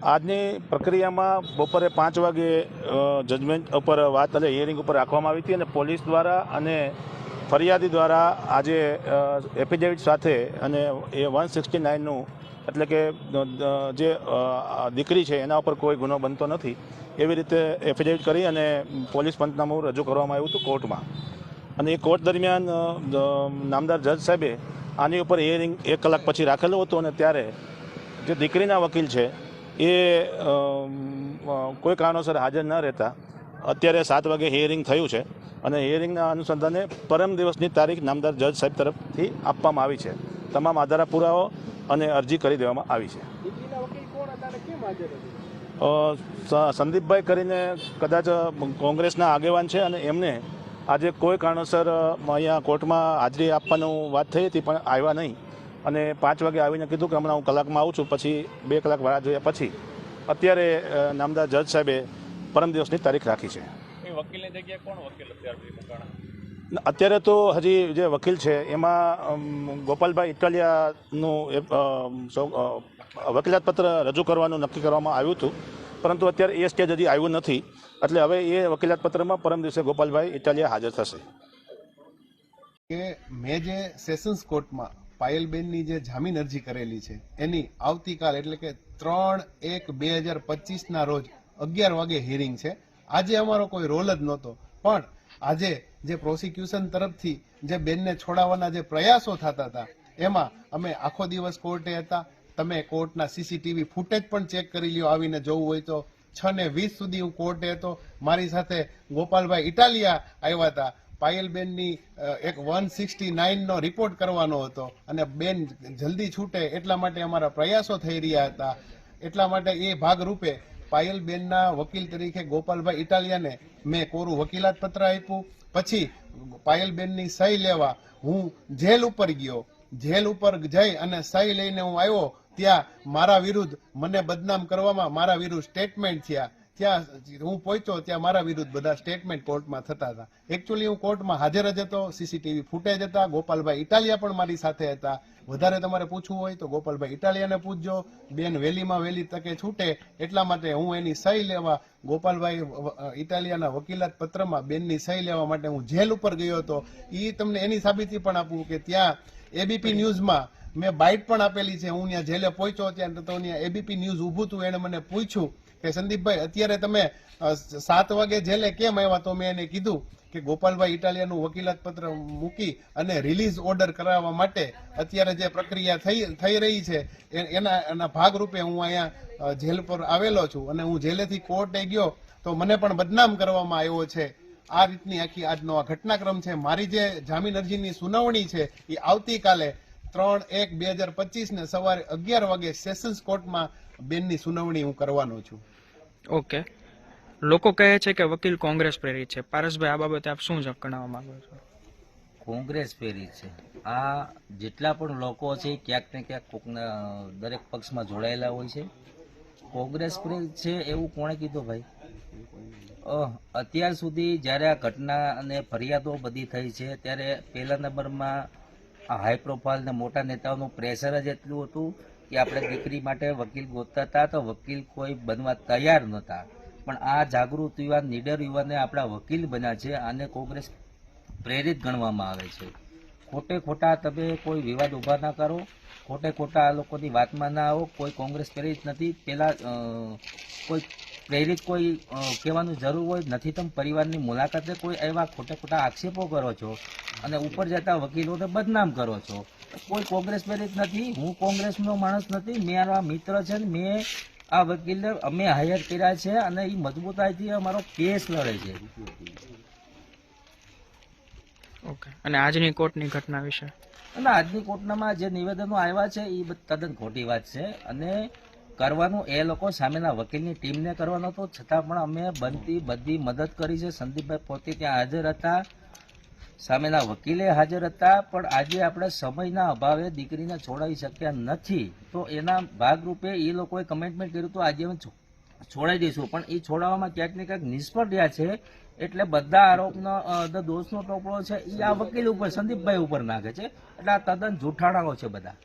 આજની પ્રક્રિયામાં બપોરે પાંચ વાગે જજમેન્ટ ઉપર વાત એટલે હિયરિંગ ઉપર રાખવામાં આવી હતી અને પોલીસ દ્વારા અને ફરિયાદી દ્વારા આજે એફિડેવિટ સાથે અને એ વન સિક્સટી નાઇનનું એટલે કે જે દીકરી છે એના ઉપર કોઈ ગુનો બનતો નથી, એવી રીતે એફિડેવિટ કરી અને પોલીસ પંચનામું રજૂ કરવામાં આવ્યું હતું કોર્ટમાં. અને એ કોર્ટ દરમિયાન નામદાર જજ સાહેબે આની ઉપર હિયરિંગ એક કલાક પછી રાખેલું હતું અને ત્યારે જે દીકરીના વકીલ છે એ કોઈ કારણોસર હાજર ન રહેતા. અત્યારે સાત વાગે હિયરિંગ થયું છે અને હિયરિંગના અનુસંધાને પરમ દિવસની તારીખ નામદાર જજ સાહેબ તરફથી આપવામાં આવી છે. તમામ આધારા પુરાવો અને અરજી કરી દેવામાં આવી છે. સંદીપભાઈ કરીને કદાચ કોંગ્રેસના આગેવાન છે અને એમને આજે કોઈ કારણોસર અહીંયા કોર્ટમાં હાજરી આપવાનું વાત થઈ હતી પણ આવ્યા નહીં. અને પાંચ વાગે આવીને કીધું કે હમણાં હું કલાકમાં આવું છું પછી બે કલાક વાળા જોયા પછી. અત્યારે નામદા નામદાર જજ સાહેબે પરમ દિવસની તારીખ રાખી છે. વકીલની જગ્યાએ કોણ વકીલ અત્યાર અત્યારે તો હજી જે વકીલ છે એમાં ગોપાલભાઈ ઇટાલિયાનું વકીલાત પત્ર રજૂ કરવાનું નક્કી કરવામાં આવ્યું હતું. પરંતુ અત્યારે એ સ્ટેજ હજી આવ્યું નથી. એટલે હવે એ વકીલાત પત્રમાં પરમ દિવસે ગોપાલભાઈ ઇટાલિયા હાજર થશે. કે મેં જે સેશન્સ કોર્ટમાં પાયલબેનની જે જામીન અરજી કરેલી છે, એની આવતીકાલ એટલે કે ત્રણ એક બે હજાર પચીસના રોજ અગિયાર વાગે હિયરિંગ છે. આજે અમારો કોઈ રોલ જ નહોતો, પણ આજે જે પ્રોસિક્યુશન તરફથી જે બેનને છોડાવવાના જે પ્રયાસો થતા હતા, એમાં અમે આખો દિવસ કોર્ટે હતા. તમે કોર્ટના સીસીટીવી ફૂટેજ પણ ચેક કરી લ્યો, આવીને જોવું હોય તો. છ ને વીસ સુધી હું કોર્ટે હતો. મારી સાથે ગોપાલભાઈ ઇટાલિયા આવ્યા હતા. પાયલબેનની એક વન સિક્સટી નાઇનનો રિપોર્ટ કરવાનો હતો. અને બેન જલ્દી છૂટે એટલા માટે અમારા પ્રયાસો થઈ રહ્યા હતા. એટલા માટે એ ભાગરૂપે પાયલબેનના વકીલ તરીકે ગોપાલભાઈ ઇટાલિયાને મેં કોરું વકીલાત પત્ર આપ્યું. પછી પાયલબેનની સહી લેવા હું જેલ ઉપર ગયો. જેલ ઉપર જઈ અને સહી લઈને હું આવ્યો. ત્યાં મારા વિરુદ્ધ મને બદનામ કરવામાં મારા વિરુદ્ધ સ્ટેટમેન્ટ થયા. ત્યાં, હું પહોંચ્યો ત્યાં મારા વિરુદ્ધ બધા સ્ટેટમેન્ટ કોર્ટમાં થતા હતા. એકચ્યુઅલી હું કોર્ટમાં હાજર જ હતો સીસીટીવી ફૂટેજ હતા, ગોપાલભાઈ ઇટાલિયા પણ મારી સાથે હતા. વધારે તમારે પૂછવું હોય તો ગોપાલભાઈ ઇટાલિયાને પૂછજો. બેન વહેલીમાં વહેલી તકે છૂટે, એટલા માટે હું એની સહી લેવા, ગોપાલભાઈ ઇટાલિયાના વકીલાત પત્રમાં બેનની સહી લેવા માટે હું જેલ ઉપર ગયો હતો. એ તમને એની સાબિતી પણ આપું કે ત્યાં એબીપી ન્યૂઝમાં મેં બાઇટ પણ આપેલી છે. હું ત્યાં જેલે પહોંચ્યો ત્યાં, તો ત્યાં એબીપી ન્યૂઝ ઊભું હતું, એણે મને પૂછ્યું કે સંદીપભાઈ, અત્યારે તમે સાત વાગે જેલે કેમ આવ્યા તો મેં એને કીધું કે ગોપાલભાઈ ઇટાલિયાનું વકીલાત પત્ર મૂકી અને રિલીઝ ઓર્ડર કરાવવા માટે અત્યારે જે પ્રક્રિયા થઈ થઈ રહી છે એના એના ભાગરૂપે હું અહીંયા જેલ પર આવેલો છું અને હું જેલેથી કોર્ટે ગયો તો મને પણ બદનામ કરવામાં આવ્યો છે. આ રીતની આખી આજનો આ ઘટનાક્રમ છે. મારી જે જામીન અરજીની સુનાવણી છે, એ આવતીકાલે ત્રણ એક બે હજાર પચીસ ને સવારે અગિયાર વાગે સેશન્સ કોર્ટમાં બેનની સુનાવણી હું કરવાનો છું. ઓકે. લોકો કહે છે કે વકીલ કોંગ્રેસ પ્રેરિત છે. પારસભાઈ આ બાબતે આપ શું જણાવવા માંગો છો? કોંગ્રેસ પ્રેરિત છે. આ જેટલા પણ લોકો છે એ ક્યાંક ને ક્યાંક કોકના દરેક પક્ષમાં જોડાયેલા હોય છે. કોંગ્રેસ પ્રેરિત છે એવું કોણે કીધું ભાઈ? અત્યાર સુધી જ્યારે આ ઘટના અને ફરિયાદો બધી થઈ છે ત્યારે પહેલા નંબરમાં આ હાઈ પ્રોફાઇલ ને મોટા નેતાઓનું પ્રેશર જ એટલું હતું કે આપણે દીકરી માટે વકીલ ગોતતા હતા તો વકીલ કોઈ બનવા તૈયાર નહોતા. પણ આ જાગૃત યુવાન, નીડર યુવાને આપણા વકીલ બન્યા છે, આને કોંગ્રેસ પ્રેરિત ગણવામાં આવે છે. ખોટે ખોટા તમે કોઈ વિવાદ ઊભા ના કરો. ખોટે ખોટા આ લોકોની વાતમાં ના આવો. કોઈ કોંગ્રેસ પ્રેરિત નથી. પહેલાં કોઈ પ્રેરિત કોઈ કહેવાનું જરૂર હોય, નથી તમે પરિવારની મુલાકાતે કોઈ એવા ખોટે ખોટા આક્ષેપો કરો છો અને ઉપર જતા વકીલોને બદનામ કરો છો. કોઈ કોંગ્રેસ પ્રેરિત નથી હું કોંગ્રેસનો માણસ નથી મારા મિત્ર છે ને મેં આ વકીલને અમે હાયર કર્યા છે અને એ મજબૂતાઈથી અમારો કેસ લડે છે. ઓકે. અને આજની કોર્ટની ઘટના વિશે? અને આજની કોર્ટનામાં જે નિવેદનો આવ્યા છે એ તદ્દન ખોટી વાત છે. અને કરવાનું એ લોકો સામેના વકીલની ટીમને કરવાનો હતો. છતાં પણ અમે બનતી બધી મદદ કરી છે. સંદીપભાઈ પોતે ત્યાં હાજર હતા. સામેના વકીલે હાજર હતા, પણ આજે આપણે સમયના અભાવે દીકરીને છોડાવી શક્યા નથી. તો એના ભાગરૂપે એ લોકોએ કમેન્ટમેન્ટ કર્યું તો આજે અમે છોડાવી દઈશું. પણ એ છોડાવવામાં ક્યાંક ને ક્યાંક નિષ્ફળ રહ્યા છે, એટલે બધા આરોપનો દોષનો ટોપલો છે, એ આ વકીલ ઉપર, સંદીપભાઈ ઉપર નાખે છે. એટલે આ તદ્દન જૂઠાણાઓ છે બધા.